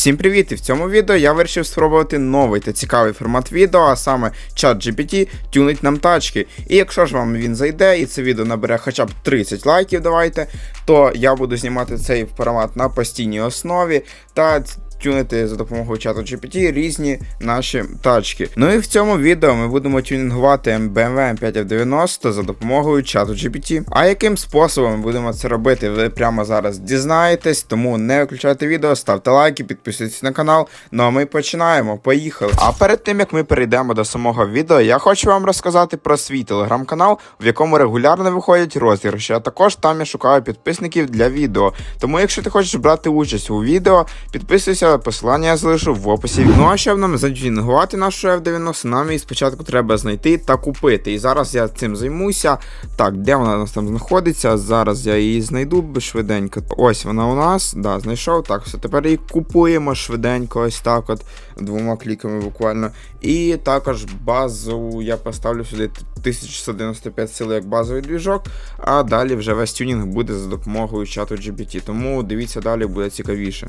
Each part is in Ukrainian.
Всім привіт! І в цьому відео я вирішив спробувати новий та цікавий формат відео, а саме чат GPT тюнить нам тачки. І якщо ж вам він зайде і це відео набере хоча б 30 лайків, давайте, то я буду знімати цей формат на постійній основі та тюнити за допомогою чату GPT різні наші тачки. Ну і в цьому відео ми будемо тюнінгувати BMW M5F90 за допомогою чату GPT. А яким способом ми будемо це робити, ви прямо зараз дізнаєтесь, тому не виключайте відео, ставте лайки, підписуйтесь на канал. Ну а ми починаємо. Поїхали. А перед тим як ми перейдемо до самого відео, я хочу вам розказати про свій телеграм-канал, в якому регулярно виходять розіграші. А також там я шукаю підписників для відео. Тому, якщо ти хочеш брати участь у відео, підписуйся, посилання я залишу в описі. Ну а щоб нам затюнінгувати нашу F90, нам її спочатку треба знайти та купити. І зараз я цим займуся. Так, де вона у нас там знаходиться? Зараз я її знайду швиденько. Ось вона у нас, да, знайшов. Так, все, тепер її купуємо швиденько, ось так, от двома кліками буквально. І також базу я поставлю сюди 1195 сил як базовий двіжок, а далі вже весь тюнінг буде за допомогою чату GPT. Тому дивіться далі, буде цікавіше.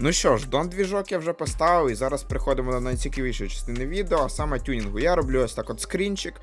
Ну що ж, дон двіжок я вже поставив, і зараз переходимо до найцікавішої частини відео, а саме тюнінгу. Я роблю ось так от скрінчик.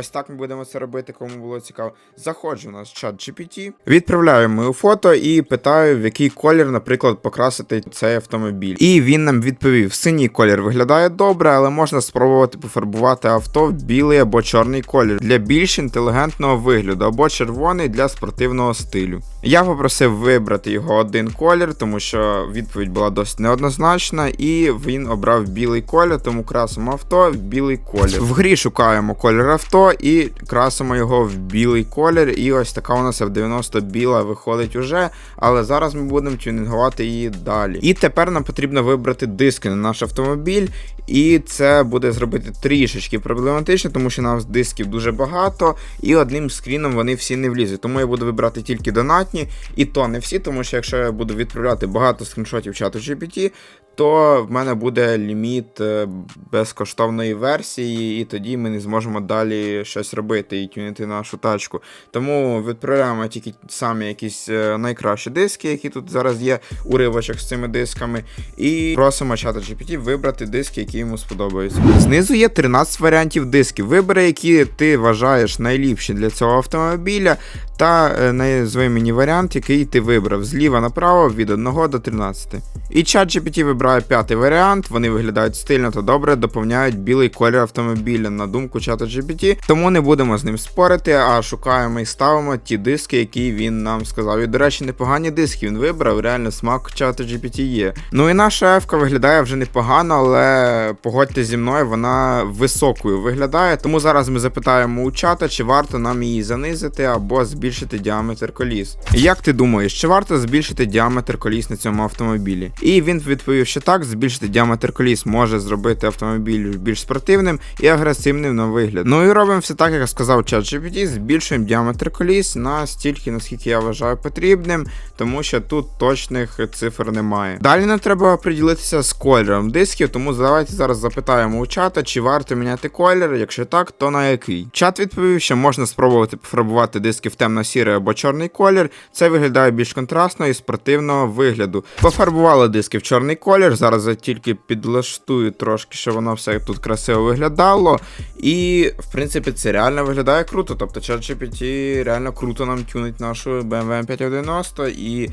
Ось так ми будемо це робити, кому було цікаво. Заходжу на чат GPT, відправляю мою фото і питаю, в який колір, наприклад, покрасити цей автомобіль. І він нам відповів: синій колір виглядає добре, але можна спробувати пофарбувати авто в білий або чорний колір для більш інтелігентного вигляду, або червоний для спортивного стилю. Я попросив вибрати його один колір, тому що відповідь була досить неоднозначна, і він обрав білий колір, тому красимо авто в білий колір. В грі шукаємо колір авто і красимо його в білий колір. І ось така у нас F90 біла виходить уже. Але зараз ми будемо тюнінгувати її далі. І тепер нам потрібно вибрати диски на наш автомобіль. І це буде зробити трішечки проблематично, тому що нас дисків дуже багато, і одним скріном вони всі не влізуть. Тому я буду вибирати тільки донатні, і то не всі, тому що якщо я буду відправляти багато скріншотів чату GPT, то в мене буде ліміт е, безкоштовної версії, і тоді ми не зможемо далі щось робити і тюнити нашу тачку. Тому відправляємо тільки самі якісь е, найкращі диски, які тут зараз є, уривочок з цими дисками, і просимо чата GPT вибрати диски, які йому сподобаються. Знизу є 13 варіантів дисків. Вибери, які ти вважаєш найліпші для цього автомобіля, та е, назви мені варіант, який ти вибрав зліва направо від 1 до 13. І чат GPT вибирає п'ятий варіант, вони виглядають стильно та добре, доповняють білий колір автомобіля на думку чата GPT, тому не будемо з ним спорити, а шукаємо і ставимо ті диски, які він нам сказав. І, до речі, непогані диски він вибрав, реально смак чата GPT є. Ну і наша ефка виглядає вже непогано, але погодьте зі мною, вона високою виглядає. Тому зараз ми запитаємо у чата, чи варто нам її занизити або збільшити діаметр коліс. Як ти думаєш, чи варто збільшити діаметр коліс на цьому автомобілі? І він відповів, що так, збільшити діаметр коліс може зробити автомобіль більш спортивним і агресивним на вигляд. Ну і робимо все так, як сказав ChatGPT, збільшуємо діаметр коліс на стільки, наскільки я вважаю потрібним, тому що тут точних цифр немає. Далі нам треба приділитися з кольором дисків, тому давайте зараз запитаємо у чата, чи варто міняти колір. Якщо так, то на який. Чат відповів, що можна спробувати пофарбувати диски в темно-сірий або чорний колір. Це виглядає більш контрастно і спортивного вигляду. Пофарбували диски в чорний колір. Зараз я тільки підлаштую трошки, щоб воно все тут красиво виглядало. І, в принципі, це реально виглядає круто. Тобто ChatGPT реально круто нам тюнить нашу BMW 590 і.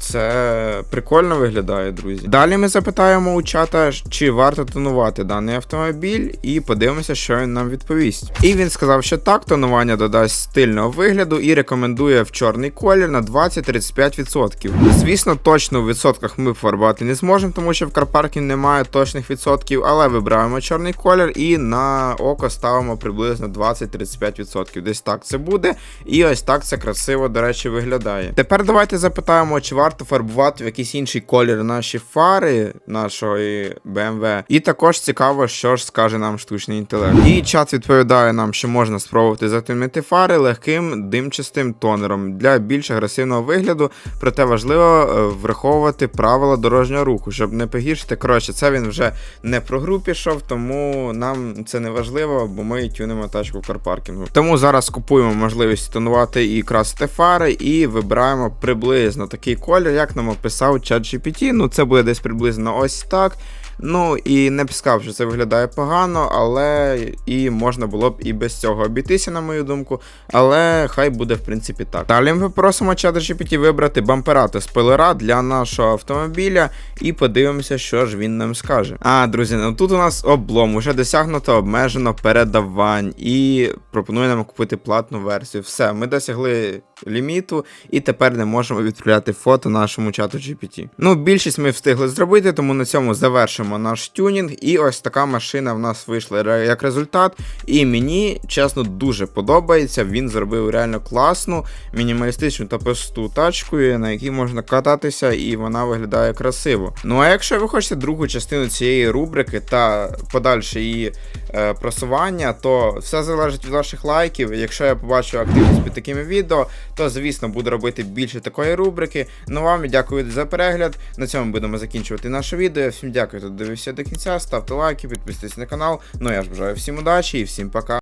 Це прикольно виглядає, друзі. Далі ми запитаємо у чата, чи варто тонувати даний автомобіль, і подивимося, що він нам відповість. І він сказав, що так, тонування додасть стильного вигляду і рекомендує в чорний колір на 20-35%. Звісно, точно у відсотках ми фарбувати не зможемо, тому що в карпаркі немає точних відсотків, але вибираємо чорний колір і на око ставимо приблизно 20-35%. Десь так це буде. І ось так це красиво, до речі, виглядає. Тепер давайте запитаємо, чи варто фарбувати в якийсь інший колір наші фари нашої BMW. І також цікаво, що ж скаже нам штучний інтелект. І чат відповідає нам, що можна спробувати затемнити фари легким димчастим тонером для більш агресивного вигляду, проте важливо е, враховувати правила дорожнього руху, щоб не погіршити. Коротше, це він вже не про гру пішов, тому нам це не важливо, бо ми тюнемо тачку карпаркінгу. Тому зараз купуємо можливість тонувати і красити фари, і вибираємо приблизно такий колір колір, як нам описав ChatGPT. Ну, це буде десь приблизно ось так. Ну і не б сказав, що це виглядає погано, але і можна було б і без цього обійтися, на мою думку. Але хай буде в принципі так. Далі ми просимо ChatGPT вибрати бампера та спойлера для нашого автомобіля і подивимося, що ж він нам скаже. А, друзі, ну тут у нас облом, уже досягнуто обмежено передавань і пропонує нам купити платну версію. Все, ми досягли ліміту і тепер не можемо відправляти фото нашому чату GPT. Ну, більшість ми встигли зробити, тому на цьому завершимо наш тюнінг. І ось така машина в нас вийшла як результат. І мені, чесно, дуже подобається. Він зробив реально класну, мінімалістичну та просту тачку, на якій можна кататися, і вона виглядає красиво. Ну а якщо ви хочете другу частину цієї рубрики та подальше її е, просування, то все залежить від ваших лайків. Якщо я побачу активність під такими відео, то звісно буду робити більше такої рубрики. Ну вам дякую за перегляд. На цьому будемо закінчувати наше відео. Всім дякую, дивився до кінця. Ставте лайки, підписуйтесь на канал. Ну я ж бажаю всім удачі і всім пока.